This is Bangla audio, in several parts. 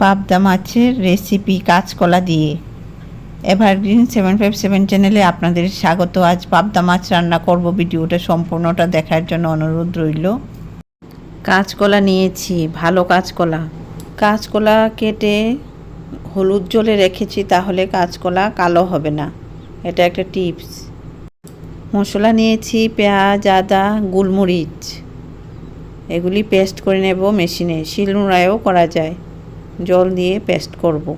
পাবদা মাছের রেসিপি কাঁচকলা দিয়ে। এভারগ্রিন সেভেন ফাইভ সেভেন চ্যানেলে আপনাদের স্বাগত। আজ পাবদা মাছ রান্না করব। ভিডিওটা সম্পূর্ণটা দেখার জন্য অনুরোধ রইল। কাঁচকলা নিয়েছি, ভালো কাঁচকলা। কাঁচকলা কেটে হলুদ জলে রেখেছি, তাহলে কাঁচকলা কালো হবে না। এটা একটা টিপস। মশলা নিয়েছি, পেঁয়াজ, আদা, গোলমরিচ। এগুলি পেস্ট করে নেব মেশিনে শিলনোড়ায়ও করা যায়। জল দিয়ে পেস্ট করব।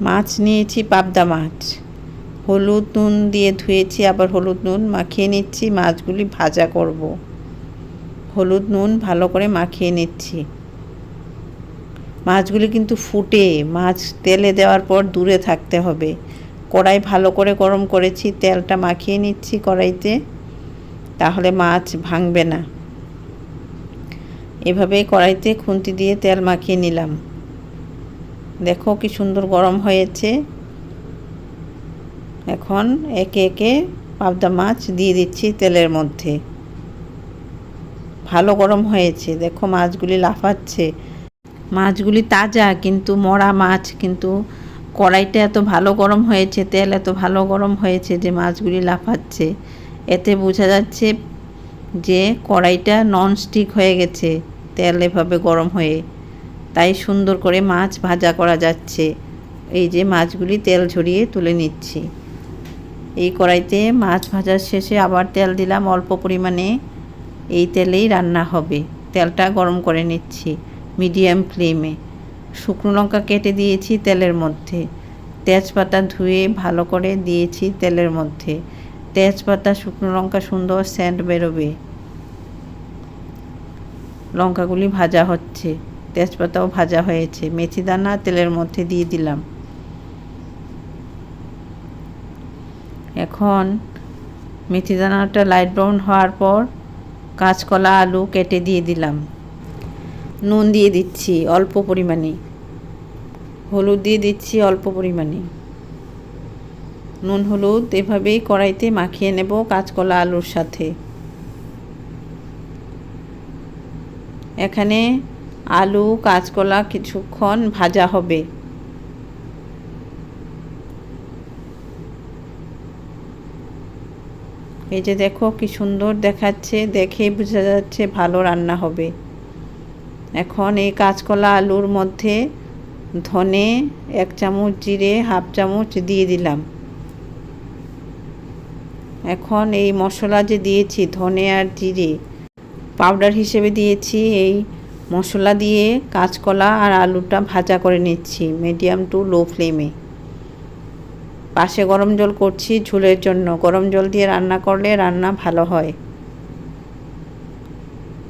মাছ নিয়েছি পাবদা মাছ। হলুদ নুন দিয়ে ধুয়েছি, আবার হলুদ নুন মাখিয়ে নিচ্ছি, মাছগুলি ভাজা করব। হলুদ নুন ভালো করে মাখিয়ে নিচ্ছি। মাছগুলি কিন্তু ফুটে, মাছ তেলে দেওয়ার পর দূরে থাকতে হবে। কড়াই ভালো করে গরম করেছি, তেলটা মাখিয়ে নিচ্ছি কড়াইতে, তাহলে মাছ ভাঙবে না। এভাবে কড়াইতে খুন্তি দিয়ে তেল মাখিয়ে নিলাম। দেখো কি সুন্দর গরম হয়েছে। এখন একে একে পাবদা মাছ দিয়ে দিচ্ছি তেলের মধ্যে। ভালো গরম হয়েছে। দেখো মাছগুলি লাফাচ্ছে। মাছগুলি তাজা, কিন্তু মরা মাছ, কিন্তু কড়াইটা এত ভালো গরম হয়েছে, তেল এত ভালো গরম হয়েছে যে মাছগুলি লাফাচ্ছে। এতে বোঝা যাচ্ছে যে কড়াইটা নন স্টিক হয়ে গেছে, তেল এভাবে গরম হয়ে। তাই সুন্দর করে মাছ ভাজা করা যাচ্ছে। এই যে মাছগুলি তেল ঝরিয়ে তুলে নিচ্ছি। এই কড়াইতে মাছ ভাজার শেষে আবার তেল দিলাম অল্প পরিমাণে। এই তেলেই রান্না হবে। তেলটা গরম করে নিচ্ছি মিডিয়াম ফ্লেমে। শুকনো লঙ্কা কেটে দিয়েছি তেলের মধ্যে। তেজপাতা ধুয়ে ভালো করে দিয়েছি তেলের মধ্যে। তেজপাতা, শুকনো লঙ্কা, সুন্দর সেন্ট বেরোবে। লঙ্কাগুলি ভাজা হচ্ছে। তেজপাতাও ভাজা হয়েছে। মেথি দানা তেলের মধ্যে দিয়ে দিলাম। এখন মেথি দানাটা লাইট ব্রাউন হওয়ার পর কাঁচকলা, আলু কেটে দিয়ে দিলাম। নুন দিয়ে দিচ্ছি অল্প পরিমাণে। হলুদ দিয়ে দিচ্ছি অল্প পরিমাণে। নুন, হলুদ এভাবেই কড়াইতে মাখিয়ে নেব কাঁচকলা আলুর সাথে। এখানে আলু, কাঁচকলা কিছুক্ষণ ভাজা হবে। এই যে দেখো কি সুন্দর দেখাচ্ছে, দেখে বোঝা যাচ্ছে ভালো রান্না হবে। এখন এই কাঁচকলা আলুর মধ্যে ধনে এক চামচ, জিরে হাফ চামচ দিয়ে দিলাম। এখন এই মশলা যে দিয়েছি, ধনে আর জিরে পাউডার হিসেবে দিয়েছি। এই মশলা দিয়ে কাঁচকলা আর আলুটা ভাজা করে নিচ্ছি মিডিয়াম টু লো ফ্লেমে পাশে গরম জল করছি ঝুলের জন্য। গরম জল দিয়ে রান্না করলে রান্না ভালো হয়।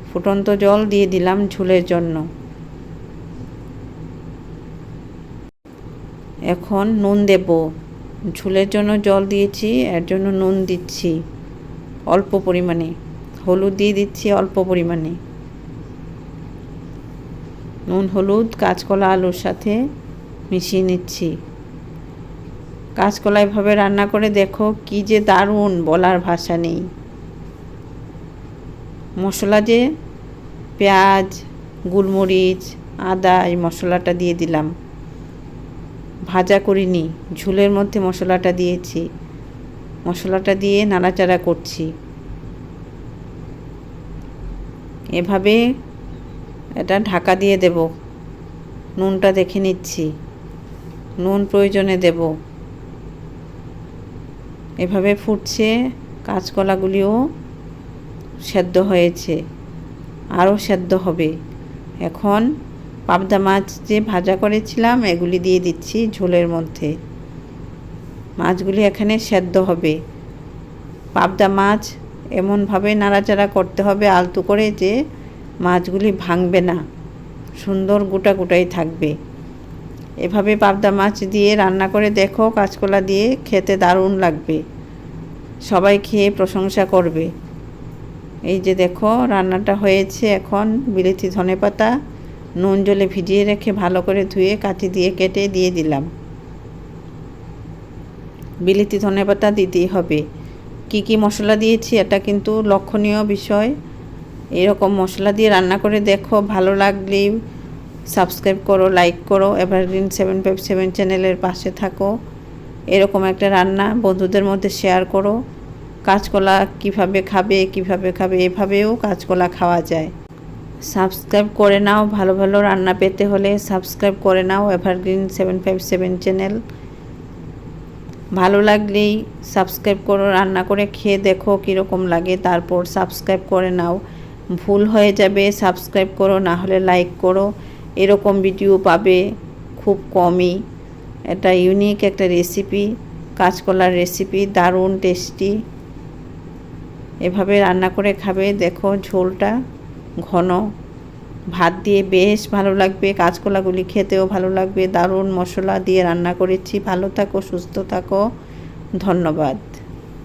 ফুটন্ত জল দিয়ে দিলাম ঝুলের জন্য। এখন নুন দেব। ঝুলের জন্য জল দিয়েছি, এর জন্য নুন দিচ্ছি, অল্প পরিমাণে। হলুদ দিয়ে দিচ্ছি অল্প পরিমাণে। নুন, হলুদ, কাঁচকলা, আলুর সাথে মিশিয়ে নিচ্ছি। কাঁচকলা এভাবে রান্না করে দেখো কি যে দারুণ বলার ভাষা নেই। মশলা যে, পেঁয়াজ, গোলমরিচ, আদা, এই মশলাটা দিয়ে দিলাম। ভাজা করিনি, ঝুলের মধ্যে মশলাটা দিয়েছি। মশলাটা দিয়ে নাড়াচাড়া করছি। এভাবে এটা ঢাকা দিয়ে দেব। নুনটা দেখে নিচ্ছি। নুন প্রয়োজনে দেব। এভাবে ফুটছে, কাঁচকলাগুলিও সেদ্ধ হয়েছে। আরও সেদ্ধ হবে। এখন পাবদা মাছ যে ভাজা করেছিলাম, এগুলি দিয়ে দিচ্ছি ঝোলের মধ্যে। মাছগুলি এখানে সেদ্ধ হবে। পাবদা মাছ এমনভাবে নাড়াচাড়া করতে হবে, আলতু করে যে মাছগুলি ভাঙবে না। সুন্দর গোটা গোটাই থাকবে। এভাবে পাবদা মাছ দিয়ে রান্না করে দেখো, কাঁচকলা দিয়ে খেতে দারুণ লাগবে। সবাই খেয়ে প্রশংসা করবে। এই যে দেখো, রান্নাটা হয়েছে এখন বিলেতি ধনে পাতা নুন জলে ভিজিয়ে রেখে ভালো করে ধুয়ে কাঠি দিয়ে কেটে দিয়ে দিলাম। বিলিতি ধনে পাতা দিতেই হবে। কি কি মশলা দিয়েছি এটা কিন্তু লক্ষণীয় বিষয়। এরকম মশলা দিয়ে রান্না করে দেখো, ভালো লাগলেই সাবস্ক্রাইব করো, লাইক করো, এভারগ্রিন সেভেন ফাইভ সেভেন চ্যানেলের পাশে থাকো। এরকম একটা রান্না বন্ধুদের মধ্যে শেয়ার করো। কাঁচকলা কীভাবে খাবে কীভাবে খাবে, এভাবেও কাঁচকলা খাওয়া যায়। সাবস্ক্রাইব করে নাও, ভালো ভালো রান্না পেতে হলে সাবস্ক্রাইব করে নাও evergreen seven five seven channel ভালো লাগলেই সাবস্ক্রাইব করো, রান্না করে খেয়ে দেখো কীরকম লাগে, তারপর সাবস্ক্রাইব করে নাও। ভুল হয়ে যাবে, সাবস্ক্রাইব করো, না হলে লাইক করো। এরকম ভিডিও পাবে খুব কমই। এটা ইউনিক একটা রেসিপি কাঁচকলার রেসিপি দারুণ টেস্টি এভাবে রান্না করে খাবে, দেখো ঝোলটা। ঘন। ভাত দিয়ে বেশ ভালো লাগবে, কাঁচকলাগুলি খেতেও ভালো লাগবে। দারুণ মশলা দিয়ে রান্না করেছি। ভালো থাকো, সুস্থ থাকো। ধন্যবাদ।